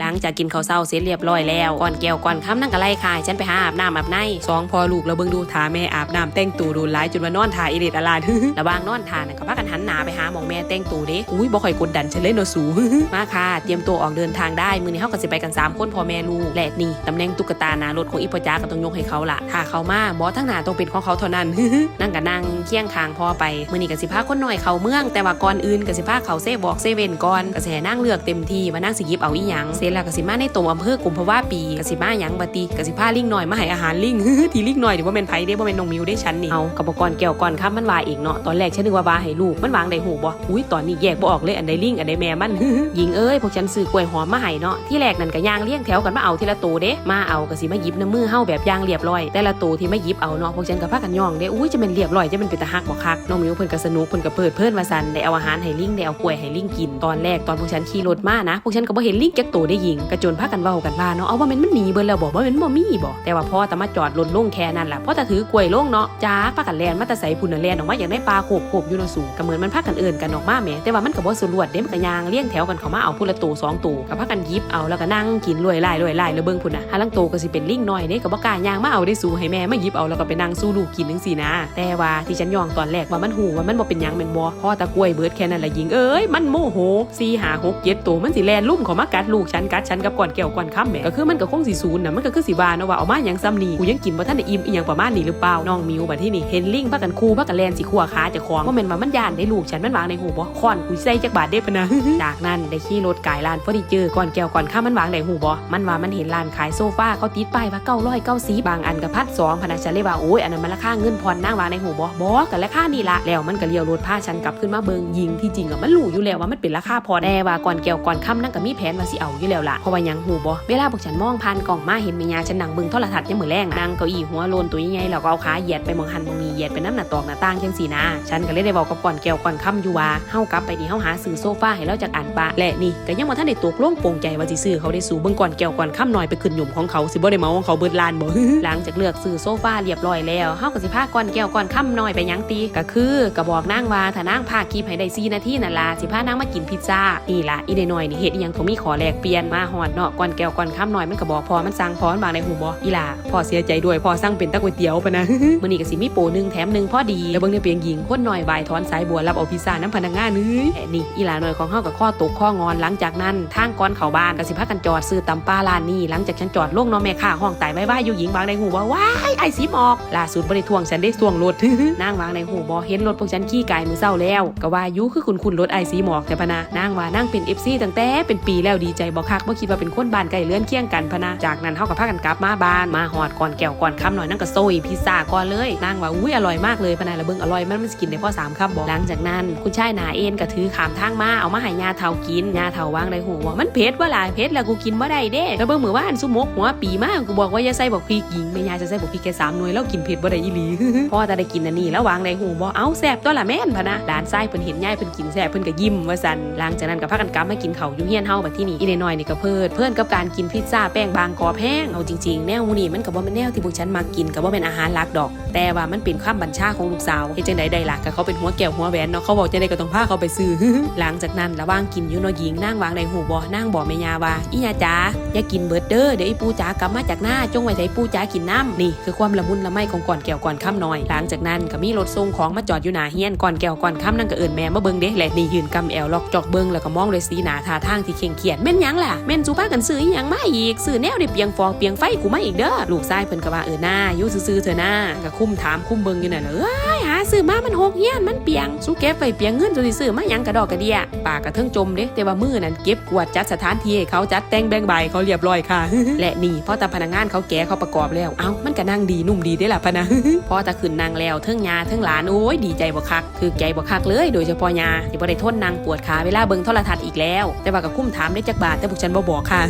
หลังจากกินข้าวเช้าเสร็จเรียบร้อยแล้วก่อนแก้วก่อนคำนั่งกะไล่ค่ะฉันไปหาอาบน้ำอาบในสองพอลูกเราเบิ่งดูทาแม่อาบน้ำแต่งตูดูหลายจนว่านอนทาอิเดตอลาดระว่างนอนทานั่นก็พากันหันหน้าไปหาหมองแม่แต่งตูเด้อุ้ยบ่ค่อยกดดันฉันเลยเนาะสูมาค่ะเตรียมตัวออกเดินทางได้มื้อนี้เฮาก็สิไปกันสามคนพ่อแม่ลูกและนี่ตำแหน่งตุ๊กตาหน้ารถของอีปอจาก็ต้องยกให้เขาล่ะถ้าเขามาบอทั้งหน้าต้องเป็นของเขาเท่านั้นนั่งก็นั่งเคียงคางพ่อไปมือนี้ก็สิพาคนน้อยเขาเมือง แต่ว่าก่อนอื่นก็สิพาเขาเซบอกเซเว่นก่อนก็สิให้นั่งเลือกเต็มที่มานั่งสิหยิบเอาอีหยังสร็จแล้วกสิมาในตัวอำเภอกุมภาวะปีกสิมาหยังบัตีกสิพาลิงน้อยมาให้อาหารลิงทีลิงน้อยนี่บ่แม่นไผเด้บ่แม่นนงมิวได้ฉันนี่เอากับอุปก่อนแก้วก่อนครับมันว่าอีกเนาะตอนแรกฉันนึกว่าวาให้ลูกมันวางได้หูบ่อุ้ยตอนนี้แยกบ่ออกเลยอันใดลิงอันใดแม่มันหญิงเอ้ยพวกฉันซื้อกล้วยหอมมาให้เนาะที่แรกนั่นก็ย่างเลี้ยงแถวกันมาเอาทีละตัวเด้มาเอากสิมาหยิบน้ำมือเฮาแบบย่างเรียบร้อย แต่ละตัวที่มาหยิบเอาเนาะพวกฉันก็พากันย่องเด้อุ้ยจะเป็นเรียบร้อยจะเป็นเป็นตาฮักบ่คักน้องมิวเพิ่นก็สนุกเพิ่นก็เปิดเพิ่นว่าซั่นได้เอาอาหารให้ลิงได้เอากล้วยให้ลิงกินตอนแรกตอนพวกฉันขี่รถมานะพวกฉันก็บ่เห็นลิงจักตัวได้หญิงก็จนพากันเว้ากันว่าเนาะเอาว่ามันมันหนีเบิ่นแล้วบ่บ่แมันบ่มีบ่แต่ว่าพ่อต่มาจอดรถลงแค่นั้นล่ะพ่อต่ถือกล้วยลงเนาะจ้าพากันแลนมาต่ใส่พุ่นแลนออกมาอย่างได้ปลาโขบโขบอยู่นสูงก็เหมือนมันพากันเอิ้นกันออกมาแหมแต่ว่ามันก็บ่สรวดเด้มันก็ย่างเลี้ยงแถวกันเข้ามาเอาพุ่นละตัวสองตัวก็พากันยิบเอาแล้วก็นั่งกินรวยไล่รวยไล่แล้วเบิ่งพุ่นน่ะหาลังโตก็สิเป็นลิงน้อยเด้ก็บ่กล้าย่างมาเอาได้สู่ให้แม่มายิบเอาแล้วก็ไปนั่งสู้ลูกกินจังซี่นะ แต่ว่าที่ฉันยองตอนแรกว่ามันหูว่ามันบ่เป็นหยังแม่นบ่พ่อตะกล้วยเบิดแค่นั้นล่ะหญิงเอ้ยมันโมโห4 5 6 7ตัวมันสิแล่นลุ่มเข้ามากัดลูกฉันนกัดฉันกับก่อนแก้วก่อนค่ำแหมก็คือมันก็คงสิศูนย์นะมันก็คือสิว่าเนาะว่าเอามาหยังซ้ำนี่กูยังกินบ่ทันได้อิ่มอีหยังประมาณนี้หรือเปล่าน้องมิวบัดที่นี่เห็นลิงพากันคู่พากันแลนสิขัวขาเจ้าของบ่แม่นว่ามันย่านได้ลูกฉันมันวางในหูบ่ค้อนกูใส่จักบาทเด้ปะนะจากนั้นได้ขี่รถกายลานเฟอร์นิเจอร์ก่อนแก้วก่อนค่ำมันวางในหูบ่มันว่ามันเห็นร้านขายโซฟาเขาติดป้ายว่า990บางอันก็พัดสองพนักฉันเลยว่าโอ้ยอันนั้นมันราคาเงินผ่อนนางวางในหูบ่บ่ก็ราคานี่ละแล้วมันก็เลี้ยวรถพาฉันกลับขึ้นมาเบิงยิงที่จริงอะมันรู้อยู่แล้วว่ามันเป็นราคาพอแต่ว่าก่อนแก้วก่อนค่ำนั่นก็มีแผนว่าสิเอาอยู่แล้วล่ะเพราะว่ายังหูบ่เวลาพวกฉันมองผ่านกล่องมาเห็นแม่ยาฉันนั่งเบิ่งโทรทัศน์ยามมื้อแรงนั่งเก้าอี้หัวโลนตัวใหญ่ๆแล้วก็เอาขาเหยียดไปมองหันมองนี้เหยียดไปน้ำหน้าตอกหน้าต่างจังซี่นะ ฉันก็เลยได้บอกกับก่อนแก้วก่อนค่ำอยู่ว่าเฮากลับไปนี่เฮาหาซื้อโซฟาให้เราจากอันปะและนี่ก็ยังบ่ทันได้ตกลงโปร่งใจว่าสิซื้อเขาได้สู่เบิ่งก่อนแก้วก่อนค่ำหน่อยไปขึ้นหยุ่มของเขาสิบ่ได้เมาของเขาเบิดลานบ่หลังจากเลือกซื้อโซฟาเรียบร้อยแล้วเฮาก็สิพาก่อนแก้วก่อนค่ำหน่อยไปยังตีก็คือก็บอกนางว่าถ้านางพาคลิปให้ได้4นาทีนั่นล่ะสิพานางมากินพิซซ่านี่ล่ะอีได้น้อยนี่เฮ็ดอีหยังต้องมีขอแลกเปลี่ยนมาฮอดเนาะก่อนแก้วก่อนค่ำหน่อยมันก็บอกพอมันสั่งพอมันบางในหูบ่อีล่ะพอเสียใจด้วยพอสั่งเป็นตะก๋วยเตี๋ยวปะนะมื้อนี้ก็สิมีโปรหนึงแถมหนึงพอดีแล้วเบิ่งในเปียงหญิงคนหน่อยบายถอนสายบัวรับเอาพิซซ่าน้ำพนักงานเอ้ยแหมนี่อีหล่าน้อยของเฮากับข้อตกข้องอนหลังจากนั้นทางก่อนเข้าบ้านก็สิพากันจอดซื้อตำปลาร้านนี้หลังจากฉันจอดลงเนาะแม่ค้าห้องตายไว้ว่าอยู่หญิงบางในหูว่าว้ายไอ้สีหมอกล่าสุดบ่ได้ทวงฉันได้ทวงรถนางวางในหูบ่เห็นรถพวกฉันขี่กายมือเศร้าแล้วก็ว่ายุคือคุณคุณรถไอสีหมอกแต่พนะนางว่านางเป็น FC ตั้งแต่เป็นปีแล้วดีใจบ่คักบ่คิดว่าเป็นคนบ้านใกล้เลื่อนเคียงกันพะนะ จากนั้นเฮาก็พากันกลับมาบ้านมาหอดก่อนแก้วก่อนค่ำหน่อยนั่งก็โซยพิซซ่าก่อนเลยนางว่าอุ้ยอร่อยมากเลยพะนะละเบิ่งอร่อยมันมันสิกินได้พอสามคำบ่หลังจากนั้นคุณชายนาเอ็นก็ถือขามทางมาเอามาให้ยาเฒ่ากินยาเฒ่าวางในหูว่ามันเผ็ดว่าหลายเผ็ดแล้วกูกินบ่ได้เด้แล้วเบิ่งมือว่าอันสุมกหัวปีมากกูบอกว่าอย่าใส่บอกพริกหญิงแม่ยาจะใส่บอกพริกแค่สามหน่วยแล้วกินเผ็ดบ่ได้อีหลีพ่อจะได้กินอันนี้แล้ววางในหูบ่เอาแซ่บตัวละแม่นพะนะหลานไส้เพิ่นเห็นยายเพิ่นกินแซ่บเพิ่นก็ยิ้มว่าซั่นหลังจากนั้นก็พากันกลับมากินข้าวอยู่เฮียนเฮาบัดที่นี่อีเลน้อยนี่ก็เพิ่นเพิ่นกับการกินพิซซ่าแป้งบางกรอบแห้งเอาจริงๆ แนวมูนี้มันก็บ่แม่นแนวที่พวกฉันมากินก็บ่เป็นอาหารหลักดอก แต่ว่ามันเป็นความบัญชาของลูกสาวเฮ็ดจังไดได้ล่ะก็เขาเป็นหัวแก้วหัวแหวนเนาะเขาบอกจังไดก็ต้องพาเขาไปซื้อหลังจากนั้นระหว่างกินอยู่เนาะหญิงนางวางในหูบ่นางบอกแม่ยาว่าอีหยาจ๋าอย่ากินเบิดเด้อเดี๋ยวอีปูจ๋ากลับมาจากหน้าจงไว้ให้ปูจ๋ากินน้ำนี่คือความละมุนละไมของก่อนแก้วก่อนค่ำน้อย หลังจากนั้นก็มีรถส่งของมาจอดอยู่หน้าเฮียนก่อนแก้วก่อนค่ำนั่นก็เอิ้นแม่มาเบิ่งเด้และนี่ยืนกำแอวล็อกจอกเบิ่งแล้วก็มองด้วยสีหน้าท่าทางที่เคร่งเครียดแม่นหยังล่ะแม่นจูป้ากันซื้ออีหยังมาอีกซื้อแนวได้เปียงฟองเปียงไฟกูมาอีกเด้อลูกชายเพิ่นก็ว่าเออหน้าอยู่ซื่อๆเธอหน้าก็คุ้มถามคุ้มเบิ่งอยู่นั่นแหละเอ้ยาซื้อมามันหกเฮียนมันเปียงสู้เก็บไปเปียงเงินจะสิซื้อมาหยังกระดอกกระเดียปากกระเทิงจมเด้แต่ว่ามือนั้นเก็บกวาดจัดสถานที่ให้เขาจัดแต่งแบ่งใบเขาเรียบร้อยค่ะ และนี่พอตาพนักงานเขาแก่เขาประกอบแล้ว เอ้ามันก็นั่งดีนุ่มดีได้ล่ะพนะพอตาขึ้นนางแล้วเทิงยาเทิงหลานโอ้ยดีใจบ่คักคือใจบ่คักเลยโดยเฉพาะยาที่บ่ได้ทนนางปวดขาเวลาเบิ่งโทรทัศน์อีกแล้ว แต่ว่าก็คุ้มถามได้จักบาทแต่พวกฉันบ่บอกค่ะ